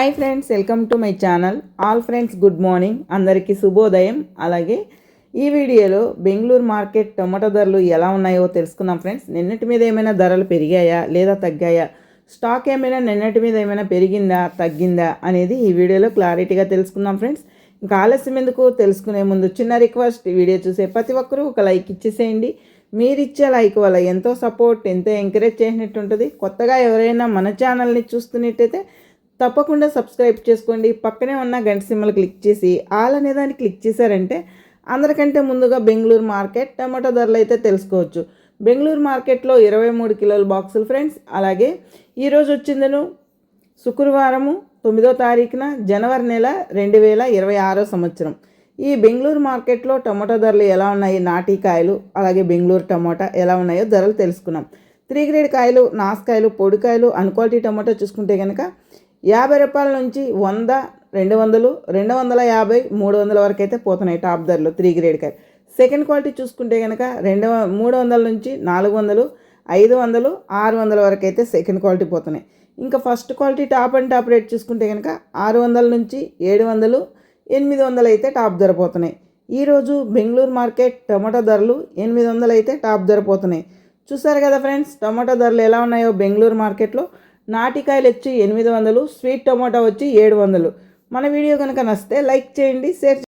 Hi friends welcome to my channel. All friends good morning. అందరికీ శుభోదయం. అలాగే ఈ వీడియోలో బెంగళూరు మార్కెట్ టొమాటో ధరలు ఎలా ఉన్నాయో తెలుసుకుందాం ఫ్రెండ్స్. నిన్నటి మీద ఏమైనా ధరలు పెరిగాయా లేదా తగ్గాయా? స్టాక్ ఏమైనా నిన్నటి మీద ఏమైనా పెరిగిందా తగ్గిందా అనేది ఈ వీడియోలో క్లారిటీగా తెలుసుకుందాం ఫ్రెండ్స్. ఇంకా ఆలస్యం ఎందుకు? తెలుసుకునే ముందు చిన్న రిక్వెస్ట్. వీడియో చూసే ప్రతి ఒక్కరూ ఒక లైక్ ఇచ్చేసేయండి. మీరు ఇచ్చే లైక్ వల్ల ఎంతో సపోర్ట్ ఎంతో ఎంకరేజ్ చేసినట్టు ఉంటుంది కొత్తగా ఎవరైనా మన ఛానల్ని చూస్తున్నట్టయితే తప్పకుండా సబ్స్క్రైబ్ చేసుకోండి. పక్కనే ఉన్న గంట సిమ్మలు క్లిక్ చేసి ఆల్ అనే దాన్ని క్లిక్ చేశారంటే అందరికంటే ముందుగా బెంగళూరు మార్కెట్ టమాటో ధరలు అయితే తెలుసుకోవచ్చు. బెంగళూరు మార్కెట్లో ఇరవై మూడు కిలోల బాక్సులు ఫ్రెండ్స్. అలాగే ఈరోజు వచ్చిందను శుక్రవారము తొమ్మిదో తారీఖున జనవరి నెల రెండు వేల ఇరవై ఆరో సంవత్సరం. ఈ బెంగళూరు మార్కెట్లో టమాటో ధరలు ఎలా ఉన్నాయి? నాటికాయలు అలాగే బెంగళూరు టమాటా ఎలా ఉన్నాయో ధరలు తెలుసుకున్నాం. త్రీ గ్రేడ్ కాయలు నాసుకాయలు పొడికాయలు అన్క్వాలిటీ టమాటో చూసుకుంటే కనుక యాభై రూపాయల నుంచి వంద రెండు వందలు రెండు వందల యాభై మూడు వందల వరకు అయితే పోతున్నాయి టాప్ ధరలు త్రీ గ్రేడ్ కాయ సెకండ్ క్వాలిటీ చూసుకుంటే కనుక రెండు మూడు వందల నుంచి నాలుగు వందలు ఐదు వందలు ఆరు వందల వరకు అయితే సెకండ్ క్వాలిటీ పోతున్నాయి. ఇంకా first quality top and top rate చూసుకుంటే కనుక ఆరు వందల నుంచి ఏడు వందలు ఎనిమిది వందలు అయితే టాప్ ధర పోతున్నాయి. ఈరోజు బెంగళూరు మార్కెట్ టమాటో ధరలు ఎనిమిది వందలు అయితే టాప్ ధర పోతున్నాయి. చూసారు కదా ఫ్రెండ్స్ టమాటో ధరలు ఎలా ఉన్నాయో బెంగళూరు మార్కెట్లో. నాటికాయలు వచ్చి ఎనిమిది వందలు స్వీట్ టమాటో వచ్చి ఏడు వందలు. మన వీడియో కనుక నచ్చితే లైక్ చేయండి షేర్